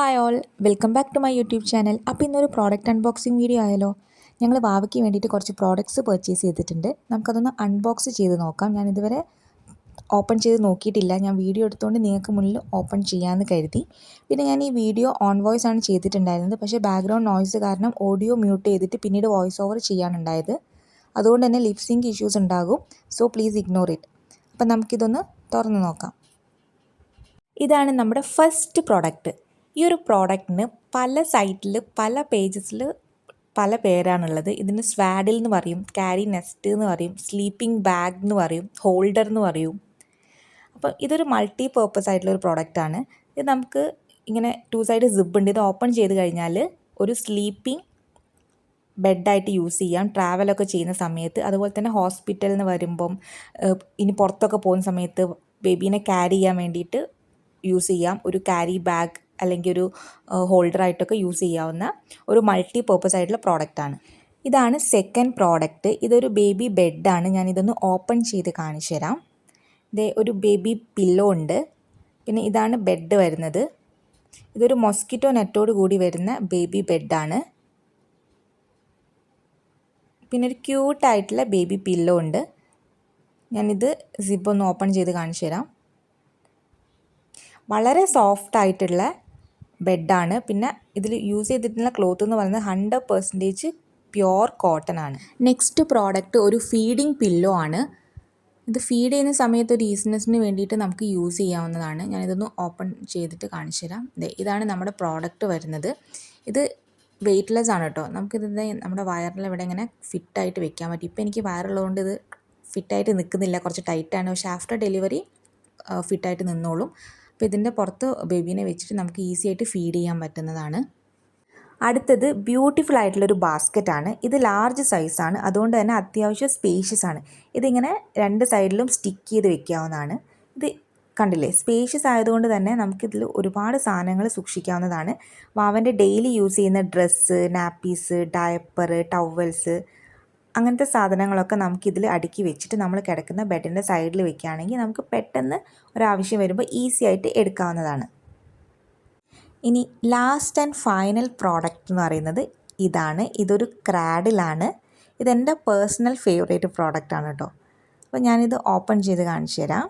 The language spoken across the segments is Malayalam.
Hi all welcome back to my YouTube channel അപ്പോൾ ഇന്നൊരു പ്രോഡക്റ്റ് അൺബോക്സിങ് വീഡിയോ ആയാലോ ഞങ്ങൾ വാവയ്ക്ക് വേണ്ടിയിട്ട് കുറച്ച് പ്രോഡക്റ്റ്സ് പർച്ചേസ് ചെയ്തിട്ടുണ്ട്. നമുക്കതൊന്ന് അൺബോക്സ് ചെയ്ത് നോക്കാം. ഞാൻ ഇതുവരെ ഓപ്പൺ ചെയ്ത് നോക്കിയിട്ടില്ല. ഞാൻ വീഡിയോ എടുത്തുകൊണ്ട് നിങ്ങൾക്ക് മുന്നിൽ ഓപ്പൺ ചെയ്യാമെന്ന് കരുതി. പിന്നെ ഞാൻ ഈ വീഡിയോ ഓൺ വോയിസ് ആണ് ചെയ്തിട്ടുണ്ടായിരുന്നത്. പക്ഷേ ബാക്ക്ഗ്രൗണ്ട് നോയ്സ് കാരണം ഓഡിയോ മ്യൂട്ട് ചെയ്തിട്ട് പിന്നീട് വോയിസ് ഓവർ ചെയ്യാനുണ്ടായത്. അതുകൊണ്ട് തന്നെ ലിപ്സിങ്ക് ഇഷ്യൂസ് ഉണ്ടാകും. സോ പ്ലീസ് ഇഗ്നോർ ഇറ്റ് അപ്പം നമുക്കിതൊന്ന് തുറന്ന് നോക്കാം. ഇതാണ് നമ്മുടെ ഫസ്റ്റ് പ്രോഡക്റ്റ് ഈ ഒരു പ്രോഡക്റ്റിന് പല സൈറ്റിൽ പല പേജസിൽ പല പേരാണുള്ളത്. ഇതിന് സ്വാഡിൽ എന്ന് പറയും ക്യാരി നെസ്റ്റ് എന്ന് പറയും സ്ലീപ്പിംഗ് ബാഗ് എന്ന് പറയും ഹോൾഡർ എന്ന് പറയും. അപ്പോൾ ഇതൊരു മൾട്ടി പേർപ്പസ് ആയിട്ടുള്ള ഒരു പ്രോഡക്റ്റാണ്. ഇത് നമുക്ക് ഇങ്ങനെ ടു സൈഡ് സിബ് ഉണ്ട്. ഇത് ഓപ്പൺ ചെയ്ത് കഴിഞ്ഞാൽ ഒരു സ്ലീപ്പിംഗ് ബെഡായിട്ട് യൂസ് ചെയ്യാം. ട്രാവലൊക്കെ ചെയ്യുന്ന സമയത്ത്. അതുപോലെ തന്നെ ഹോസ്പിറ്റലിൽ നിന്ന് വരുമ്പം ഇനി പുറത്തൊക്കെ പോകുന്ന സമയത്ത് ബേബീനെ ക്യാരി ചെയ്യാൻ വേണ്ടിയിട്ട് യൂസ് ചെയ്യാം. ഒരു ക്യാരി ബാഗ് അല്ലെങ്കിൽ ഒരു ഹോൾഡർ ആയിട്ടൊക്കെ യൂസ് ചെയ്യാവുന്ന ഒരു മൾട്ടി പേർപ്പസ് ആയിട്ടുള്ള പ്രോഡക്റ്റ് ആണ് ഇതാണ് സെക്കൻഡ് പ്രോഡക്റ്റ്. ഇതൊരു ബേബി ബെഡാണ്. ഞാനിതൊന്ന് ഓപ്പൺ ചെയ്ത് കാണിച്ചു തരാം. ഇതേ ഒരു ബേബി പില്ലോ ഉണ്ട്. പിന്നെ ഇതാണ് ബെഡ് വരുന്നത്. ഇതൊരു മൊസ്കിറ്റോ നെറ്റോട് കൂടി വരുന്ന ബേബി ബെഡാണ്. പിന്നെ ഒരു ക്യൂട്ടായിട്ടുള്ള ബേബി പില്ലോ ഉണ്ട്. ഞാനിത് സിബ് ഒന്ന് ഓപ്പൺ ചെയ്ത് കാണിച്ചു തരാം. വളരെ സോഫ്റ്റ് ആയിട്ടുള്ള ബെഡാണ്. പിന്നെ ഇതിൽ യൂസ് ചെയ്തിട്ടുള്ള ക്ലോത്ത് എന്ന് പറയുന്നത് ഹൺഡ്രഡ് പെർസെന്റേജ് പ്യുവർ കോട്ടൺ ആണ്. നെക്സ്റ്റ് പ്രോഡക്റ്റ് ഒരു ഫീഡിങ് പില്ലോ ആണ്. ഇത് ഫീഡ് ചെയ്യുന്ന സമയത്ത് ഒരു ഈസിനെസ്സിന് വേണ്ടിയിട്ട് നമുക്ക് യൂസ് ചെയ്യാവുന്നതാണ്. ഞാനിതൊന്ന് ഓപ്പൺ ചെയ്തിട്ട് കാണിച്ചു തരാം. ഇതാണ് നമ്മുടെ പ്രോഡക്റ്റ് വരുന്നത്. ഇത് വെയ്റ്റ്ലെസ് ആണ് കേട്ടോ. നമുക്കിതിന്റെ നമ്മുടെ വയറിൽ ഇവിടെ ഇങ്ങനെ ഫിറ്റായിട്ട് വെക്കാൻ പറ്റും. ഇപ്പോൾ എനിക്ക് വയറുള്ളതുകൊണ്ട് ഇത് ഫിറ്റായിട്ട് നിൽക്കുന്നില്ല. കുറച്ച് ടൈറ്റാണ്. പക്ഷേ ആഫ്റ്റർ ഡെലിവറി ഫിറ്റായിട്ട് നിന്നോളും. അപ്പോൾ ഇതിന്റെ പുറത്ത് ബേബീനെ വെച്ചിട്ട് നമുക്ക് ഈസി ആയിട്ട് ഫീഡ് ചെയ്യാൻ പറ്റുന്നതാണ്. അടുത്തത് ബ്യൂട്ടിഫുൾ ആയിട്ടുള്ളൊരു ബാസ്ക്കറ്റാണ് ഇത് ലാർജ് സൈസാണ് അതുകൊണ്ട് തന്നെ അത്യാവശ്യം സ്പേഷ്യസ് ആണ്. ഇതിങ്ങനെ രണ്ട് സൈഡിലും സ്റ്റിക്ക് ചെയ്ത് വെക്കാവുന്നതാണ്. ഇത് കണ്ടില്ലേ? സ്പേഷ്യസ് ആയതുകൊണ്ട് തന്നെ നമുക്കിതിൽ ഒരുപാട് സാധനങ്ങൾ സൂക്ഷിക്കാവുന്നതാണ്. വാവന്റെ ഡെയിലി യൂസ് ചെയ്യുന്ന ഡ്രസ്സ് നാപ്പീസ് ഡയപ്പർ ടവൽസ് അങ്ങനത്തെ സാധനങ്ങളൊക്കെ നമുക്കിതിൽ അടുക്കി വെച്ചിട്ട് നമ്മൾ കിടക്കുന്ന ബെഡിന്റെ സൈഡിൽ വെക്കുകയാണെങ്കിൽ നമുക്ക് പെട്ടെന്ന് ഒരാവശ്യം വരുമ്പോൾ ഈസി ആയിട്ട് എടുക്കാവുന്നതാണ്. ഇനി ലാസ്റ്റ് ആൻഡ് ഫൈനൽ പ്രോഡക്റ്റ് എന്ന് പറയുന്നത് ഇതാണ്. ഇതൊരു ക്രാഡിലാണ്. ഇതെന്റെ പേഴ്സണൽ ഫേവറേറ്റ് പ്രോഡക്റ്റ് ആണ് കേട്ടോ. അപ്പോൾ ഞാനിത് ഓപ്പൺ ചെയ്ത് കാണിച്ചു തരാം.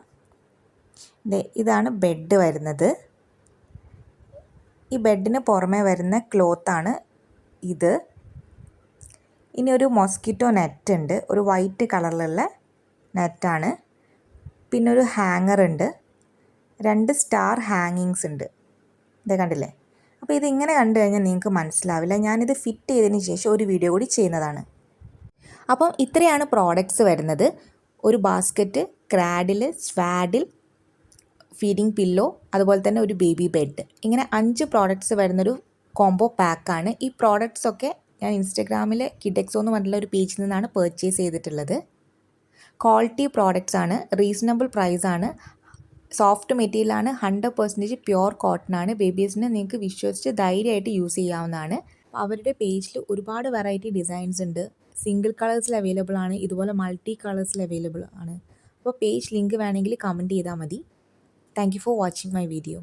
ഇതാണ് ബെഡ് വരുന്നത്. ഈ ബെഡിന് പുറമേ വരുന്ന ക്ലോത്താണ് ഇത്. ഇനി ഒരു മോസ്കിറ്റോ നെറ്റ് ഉണ്ട്. ഒരു വൈറ്റ് കളറിലുള്ള നെറ്റാണ് പിന്നെ ഒരു ഹാങ്ങർ ഉണ്ട്. രണ്ട് സ്റ്റാർ ഹാങ്ങിങ്സ് ഉണ്ട്. ഇതേ കണ്ടില്ലേ? അപ്പോൾ ഇതിങ്ങനെ കണ്ടു കഴിഞ്ഞാൽ നിങ്ങൾക്ക് മനസ്സിലാവില്ല. ഞാനിത് ഫിറ്റ് ചെയ്തതിന് ശേഷം ഒരു വീഡിയോ കൂടി ചെയ്യുന്നതാണ്. അപ്പം ഇത്രയാണ് പ്രോഡക്റ്റ്സ് വരുന്നത്. ഒരു basket cradle swaddle feeding pillow അതുപോലെ തന്നെ ഒരു ബേബി ബെഡ് ഇങ്ങനെ അഞ്ച് പ്രോഡക്റ്റ്സ് വരുന്നൊരു കോംബോ പാക്കാണ് ഈ പ്രോഡക്റ്റ്സ് ഒക്കെ ഞാൻ ഇൻസ്റ്റഗ്രാമിൽ കിഡെക്സോ എന്ന് പറഞ്ഞിട്ടുള്ള ഒരു പേജിൽ നിന്നാണ് പർച്ചേസ് ചെയ്തിട്ടുള്ളത്. ക്വാളിറ്റി പ്രോഡക്റ്റ്സ് ആണ് റീസണബിൾ പ്രൈസ് ആണ് സോഫ്റ്റ് മെറ്റീരിയൽ ആണ് ഹൺഡ്രഡ് പെർസെന്റേജ് പ്യുവർ കോട്ടൺ ആണ്. ബേബീസിന് നിങ്ങൾക്ക് വിശ്വസിച്ച് ധൈര്യമായിട്ട് യൂസ് ചെയ്യാവുന്നതാണ്. അവരുടെ പേജിൽ ഒരുപാട് വെറൈറ്റി ഡിസൈൻസ് ഉണ്ട്. സിംഗിൾ കളേഴ്സിൽ അവൈലബിൾ ആണ് ഇതുപോലെ മൾട്ടി കളേഴ്സിൽ അവൈലബിൾ ആണ്. അപ്പോൾ പേജ് ലിങ്ക് വേണമെങ്കിൽ കമന്റ് ചെയ്താൽ മതി. Thank you for watching my video